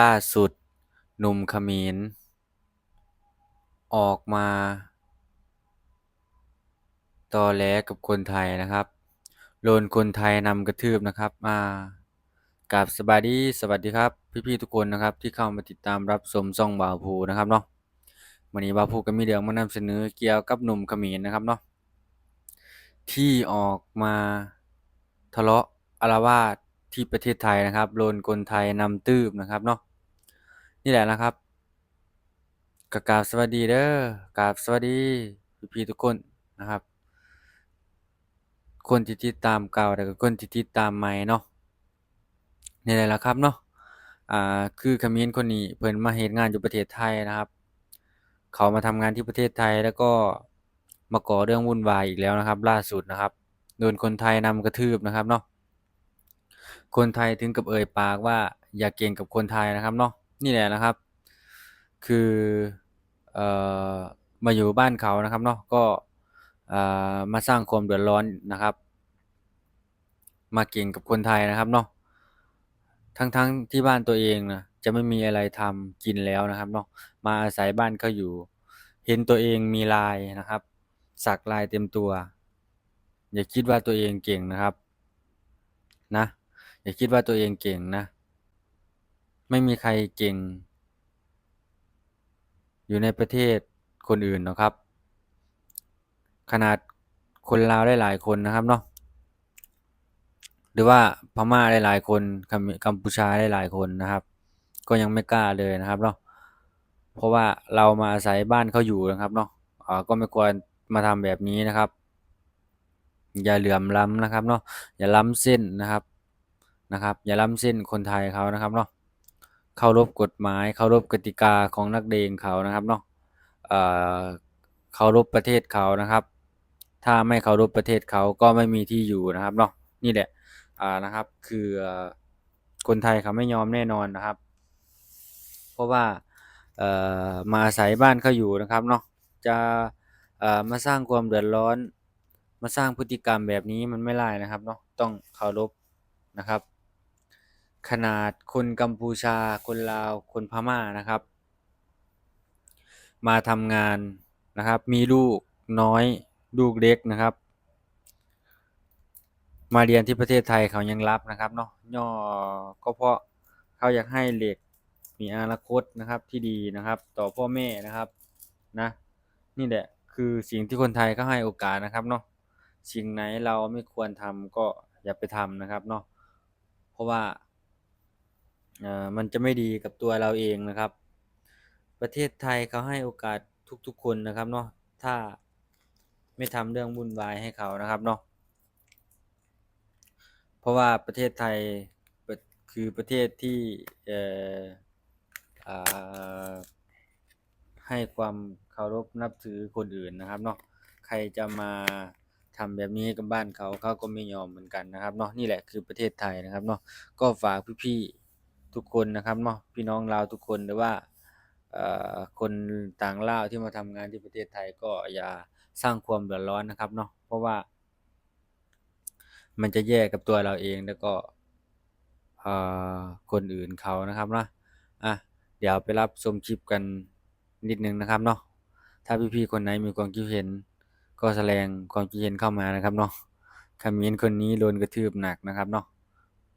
ล่าสุด หนุ่มเขมร ออกมาตอแหลกับคนไทยนะครับโดนคนไทยนำกระทืบนะครับ มากราบสบายดีสวัสดีครับ พี่ๆทุกคนนะครับ ที่เข้ามาติดตามรับชมช่องบ่าวภูนะครับเนาะวันนี้บ่าวภูก็มีเรื่องมานำเสนอเกี่ยวกับหนุ่มเขมรนะครับเนาะที่ออกมาทะเลาะอาละวาด ที่ประเทศไทยนะครับโดนคนไทยนำตืบนะครับเนาะนี่แหละนะครับกกราบสวัสดีเด้อกราบสวัสดีพี่ๆทุกคนนะครับ คนที่ติดตามเก่าแล้วก็คนที่ติดตามใหม่เนาะนี่แหละล่ะครับเนาะอ่าคือขมรคนนี้เพิ่นมาเฮ็ดงานอยู่ประเทศไทยนะครับ เขามาทำงานที่ประเทศไทยแล้วก็มาก่อเรื่องวุ่นวายอีกแล้วนะครับ ล่าสุดนะครับโดนคนไทยนำกระทืบนะครับเนาะ คนไทยถึงกับเอ่ยปากว่าอย่าเก่งกับคนไทยนะครับเนาะนี่แหละนะครับ คือเอ่อมาอยู่บ้านเขานะครับเนาะก็อ่ามาสร้างความเดือดร้อนนะครับ มาเก่งกับคนไทยนะครับเนาะทั้งๆที่บ้านตัวเองนะจะไม่มีอะไรทำกินแล้วนะครับเนาะมาอาศัยบ้านเขาอยู่ เห็นตัวเองมีลายนะครับ สักลายเต็มตัว อย่าคิดว่าตัวเองเก่งนะครับ นะ อย่าคิดว่าตัวเองเก่งนะ ไม่มีใครเก่ง อยู่ในประเทศคนอื่นหรอกครับ ขนาดคนลาวได้หลายคนนะครับเนาะหรือว่าพม่าได้หลายคนกัมพูชาได้หลายคนนะครับ ก็ยังไม่กล้าเลยนะครับเนาะเพราะว่าเรามาอาศัยบ้านเขาอยู่นะครับเนาะอ่าก็ไม่ควรมาทำแบบนี้นะครับ อย่าเหลื่อมล้ำนะครับเนาะอย่าล้ำเส้นนะครับ นะครับอย่าล้ำเส้นคนไทยเขานะครับเนาะเคารพกฎหมายเคารพกติกาของนักเลงเขานะครับเนาะเคารพประเทศเขานะครับ ถ้าไม่เคารพประเทศเขาก็ไม่มีที่อยู่นะครับเนาะนี่แหละอ่านะครับคือเอ่อคนไทยเขาไม่ยอมแน่นอนนะครับ เพราะว่าเอ่อมาอาศัยบ้านเขาอยู่นะครับเนาะจะเอ่อมาสร้างความเดือดร้อน มาสร้างพฤติกรรมแบบนี้มันไม่ได้นะครับเนาะต้องเคารพนะครับ ขนาดคนกัมพูชา คนลาว คนพม่านะครับ มาทำงานนะครับ มีลูกน้อยลูกเล็กนะครับ มาเรียนที่ประเทศไทยเขายังรับนะครับเนาะย่อก็เพราะเขาอยากให้เด็กมีอนาคตนะครับที่ดีนะครับ ต่อพ่อแม่นะครับนะนี่แหละคือสิ่งที่คนไทยเขาให้โอกาสนะครับเนาะสิ่งไหนเราไม่ควรทำก็อย่าไปทำนะครับเนาะเพราะว่า อ่อมันจะไม่ดีกับตัวเราเองนะครับ ประเทศไทยเขาให้โอกาสทุกๆคนนะครับเนาะถ้าไม่ทำเรื่องวุ่นวายให้เขานะครับเนาะเพราะว่าประเทศไทยคือประเทศที่เอ่ออ่าให้ความเคารพนับถือคนอื่นนะครับเนาะใครจะมาทำแบบนี้กับบ้านเขาเขาก็ไม่ยอมเหมือนกันนะครับเนาะนี่แหละคือประเทศไทยนะครับเนาะก็ฝากพี่ๆ ทุกคนนะครับเนาะพี่น้องลาวทุกคนหรือว่าคนต่างลาวที่มาทำงานที่ประเทศไทยก็อย่าสร้างความเดือดร้อนนะครับเนาะเพราะว่า มันจะแย่กับตัวเราเองแล้วก็คนอื่นเขานะครับเนาะอะเดี๋ยวไปรับชมคลิปกันนิดนึงนะครับเนาะถ้าพี่ๆคนไหนมีความคิดเห็น ก็แสดงความคิดเห็นเข้ามานะครับเนาะเขมรคนนี้โดนกระทืบหนักนะครับเนาะ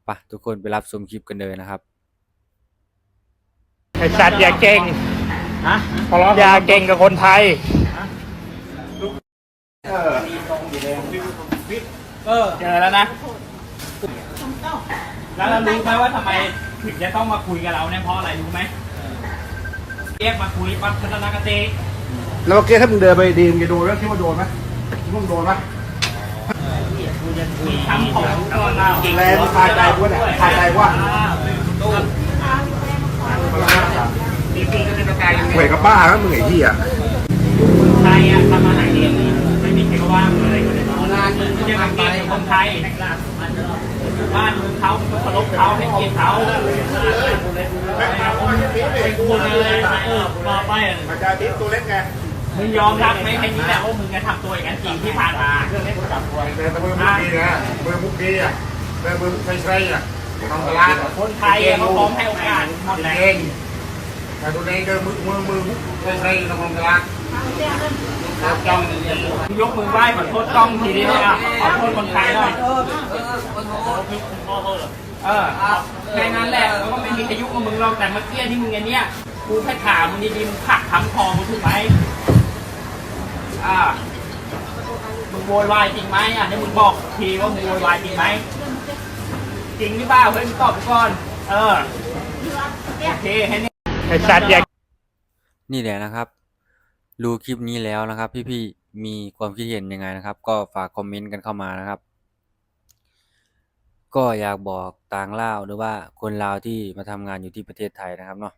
ไปทุกคนไปรับชมคลิปกันเลยนะครับ ไอสัตว์อย่าเก่งฮะอย่าเก่งกับคนไทยเออเจอแล้วนะแล้วเรารู้ไหมว่าทำไมถึงจะต้องมาคุยกับเราเนี่ยเพราะอะไรรู้ไหมเรียกมาคุยปั๊บพัฒนากติแล้วเมื่อกี้ถ้ามึงเดินไปดีมึงจะโดนไหมคิดว่าโดนไหมคิดว่ามึงโดนไหมทำของตัวเราแรงคาใจกูเนี่ยคาใจกูว่า จ ริงๆก็เป็นประกายเหวยกับบ้าแล้วมึงไอ้ที่อะไทยอะทำอาหารเองไม่มีใครว่างเลยร้านมึงจะมาเกลียดคนไทยบ้านมืองเขาเคารพเขาให้เกียรติเขาเป็นคนเลยเออต่อไปมันจะทิ้งตัวเล็กไงมึงยอมรับไหมแค่นี้แหละว่ามึงจะทำตัวอย่างนั้นจริงที่ผ่านมาแต่ตะมือมุกดีนะมือมุกดีอะแต่มือใช่ใช่อะทำตลาดคนไทยเขาพร้อมให้โอกาสหมดและเอง แต่ตัวเองเดินมือมือมือมือใครตรงกลางจ้องยกมือไหว้ขอโทษกล้องทีเดียวอะขอโทษคนไทยหน่อยเออแค่นั้นแหละแล้วก็ไม่มีใครยุกับมึงหรอกแต่เมื่อกี้ที่มึงไอ้เนี้ยกูแค่ถามมึงดีๆมึงผักทำคอมึงถูกไหมอ่ามึงโวยวายจริงไหมอะนี่มึงบอกทีว่ามึงโวยวายจริงไหมจริงหรือเปล่าเฮ้ยมึงตอบก่อน เออโอเคให้นี่ ไอสัตว์อย่นี่แหละนะครับ ดูคลิปนี้แล้วนะครับ พี่ๆมีความคิดเห็นยังไงนะครับ ก็ฝากคอมเมนต์กันเข้ามานะครับ ก็อยากบอกต่างลาวหรือว่าคนลาวที่มาทำงานอยู่ที่ประเทศไทยนะครับเนาะ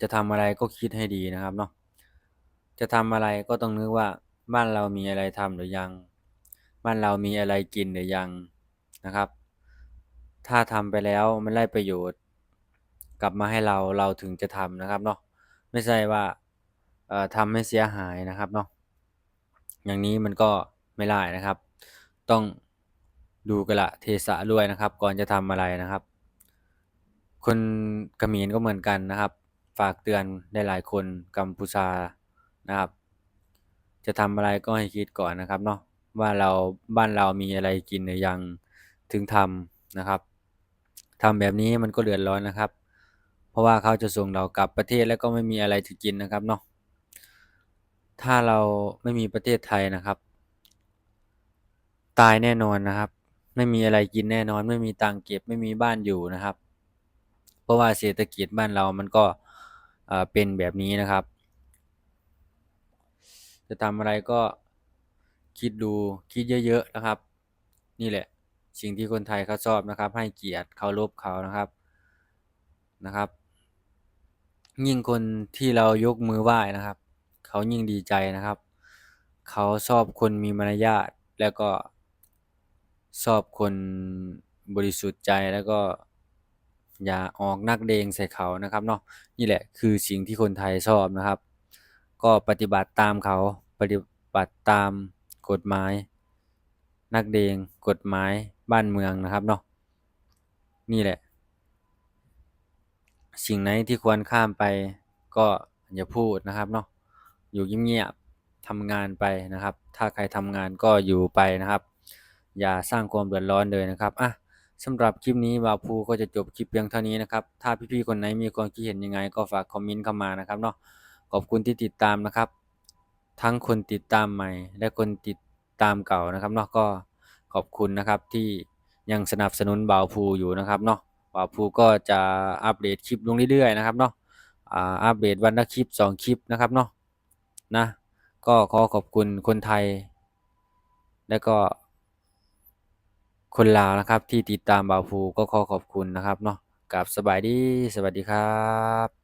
จะทำอะไรก็คิดให้ดีนะครับเนาะจะทำอะไรก็ต้องนึกว่าบ้านเรามีอะไรทำหรือยัง บ้านเรามีอะไรกินหรือยังนะครับ ถ้าทำไปแล้วมันได้ประโยชน์ กลับมาให้เราเราถึงจะทำนะครับเนาะไม่ใช่ว่าเอ่อทำให้เสียหายนะครับเนาะอย่างนี้มันก็ไม่ได้นะครับ ต้องดูกละเทศะด้วยนะครับ ก่อนจะทำอะไรนะครับ คนเขมรก็เหมือนกันนะครับ ฝากเตือนได้หลายคนกัมพูชานะครับ จะทำอะไรก็ให้คิดก่อนนะครับเนาะว่าเราบ้านเรามีอะไรกินหรือยังถึงทำนะครับทำแบบนี้มันก็เดือดร้อนนะครับ เพราะว่าเขาจะส่งเรากลับประเทศแล้วก็ไม่มีอะไรจะกินนะครับเนาะถ้าเราไม่มีประเทศไทยนะครับ ตายแน่นอนนะครับ ไม่มีอะไรกินแน่นอน ไม่มีตังเก็บไม่มีบ้านอยู่นะครับ เพราะว่าเศรษฐกิจบ้านเรามันก็เป็นแบบนี้นะครับ จะทำอะไรก็คิดดูคิดเยอะๆนะครับ นี่แหละสิ่งที่คนไทยเขาชอบนะครับ ให้เกียรติเคารพเขานะครับนะครับ ยิ่งคนที่เรายกมือไหว้นะครับ เขายิ่งดีใจนะครับ เขาชอบคนมีมารยาทแล้วก็ชอบคนบริสุทธิ์ใจแล้วก็ อย่าออกนักเลงใส่เขานะครับเนาะนี่แหละคือสิ่งที่คนไทยชอบนะครับ ก็ปฏิบัติตามเขาปฏิบัติตามกฎหมาย นักเลงกฎหมายบ้านเมืองนะครับเนาะนี่แหละ สิ่งไหนที่ควรข้ามไปก็อย่าพูดนะครับเนาะอยู่เงียบๆทำงานไปนะครับ ถ้าใครทำงานก็อยู่ไปนะครับ อย่าสร้างความเดือดร้อนเลยนะครับอะสำหรับคลิปนี้บ่าวภูก็จะจบคลิปเพียงเท่านี้นะครับ ถ้าพี่ๆคนไหนมีความคิดเห็นยังไง ก็ฝากคอมเมนต์เข้ามานะครับเนาะขอบคุณที่ติดตามนะครับ ทั้งคนติดตามใหม่ และคนติดตามเก่านะครับเนาะก็ขอบคุณนะครับที่ยังสนับสนุนบ่าวภูอยู่นะครับเนาะ บ่าวภูก็จะอัปเดตคลิปลงเรื่อยๆนะครับเนาะอ่าอัปเดตวันละคลิปสองคลิปนะครับเนาะนะก็ขอขอบคุณคนไทย และก็ คนลาวนะครับที่ติดตามบ่าวภูก็ขอขอบคุณนะครับเนาะกับสบายดีสวัสดีครับ